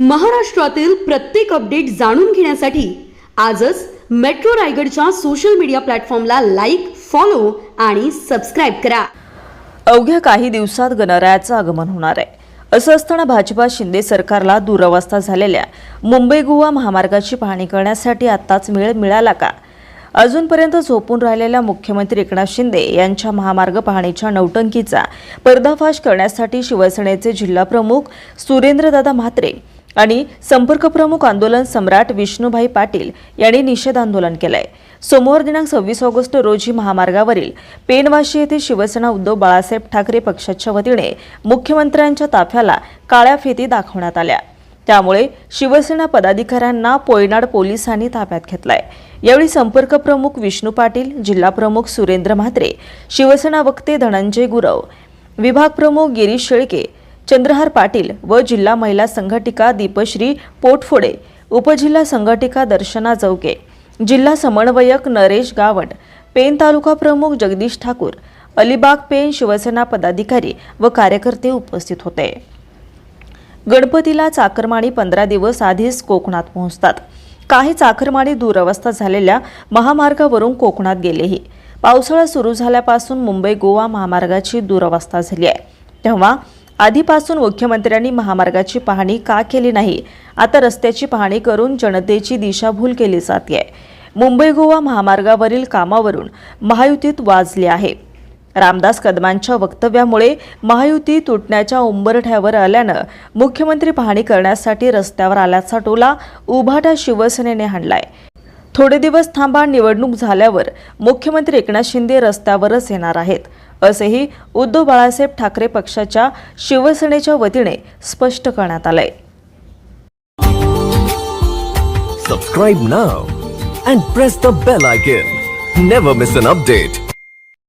महाराष्ट्रातील प्रत्येक अपडेट जाणून घेण्यासाठी आजच मेट्रो रायगडच्या सोशल मीडिया प्लॅटफॉर्मला लाईक फॉलो आणि सबस्क्राईब करा. अवघ्या काही दिवसात गणरायाचं आगमन होणार आहे. असं असताना भाजपा शिंदे सरकारला दुरवस्था झालेल्या मुंबई गोवा महामार्गाची पाहणी करण्यासाठी आत्ताच मेळ मिळाला का? अजूनपर्यंत झोपून राहिलेल्या मुख्यमंत्री एकनाथ शिंदे यांच्या महामार्ग पाहणीच्या नौटंकीचा पर्दाफाश करण्यासाठी शिवसेनेचे जिल्हाप्रमुख सुरेंद्रदादा म्हात्रे आणि संपर्कप्रमुख आंदोलन सम्राट विष्णुभाई पाटील यांनी निषेध आंदोलन केलंय. सोमवार दिनांक सव्वीस ऑगस्ट रोजी महामार्गावरील पेनवाशी येथे शिवसेना उद्धव बाळासाहेब ठाकरे पक्षाच्या वतीने मुख्यमंत्र्यांच्या ताफ्याला काळ्या फेती दाखवण्यात आल्या. त्यामुळे शिवसेना पदाधिकाऱ्यांना पोयनाड पोलिसांनी ताब्यात घेतलाय. यावेळी संपर्क प्रमुख विष्णू पाटील जिल्हा प्रमुख सुरेंद्र म्हात्रे शिवसेना वक्ते धनंजय गुरव विभाग प्रमुख गिरीश शेळके चंद्रहार पाटील व जिल्हा महिला संघटिका दीपश्री पोटफोडे उपजिल्हा संघटिका दर्शना चौके जिल्हा समन्वयक नरेश गावड पेन तालुका प्रमुख जगदीश ठाकूर अलिबाग पेन शिवसेना पदाधिकारी व कार्यकर्ते उपस्थित होते. गणपतीला चाकरमाणी पंधरा दिवस आधीच कोकणात पोहोचतात. काही चाकरमाणी दुरवस्था झालेल्या महामार्गावरून कोकणात गेलेही. पावसाळा सुरू झाल्यापासून मुंबई गोवा महामार्गाची दुरवस्था झाली आहे. तेव्हा आधीपासून मुख्यमंत्र्यांनी महामार्गाची पाहणी का केली नाही? आता रस्त्याची पाहणी करून जनतेची दिशाभूल केली जाते मुंबई गोवा महामार्गावरील कामावरून महायुतीत वाजले आहे. रामदास कदमांच्या वक्तव्यामुळे महायुती तुटण्याच्या उंबरठ्यावर आल्यानं मुख्यमंत्री पाहणी करण्यासाठी रस्त्यावर आल्याचा टोला उभाटा शिवसेनेने हाणलाय. थोडे दिवस थांबा निवडणूक झाल्यावर मुख्यमंत्री एकनाथ शिंदे रस्त्यावरच येणार आहेत. असेही उद्धव बाळासाहेब ठाकरे पक्षाच्या शिवसेनेच्या वतीने स्पष्ट करण्यात आलंय. Subscribe now and press the bell icon never miss an update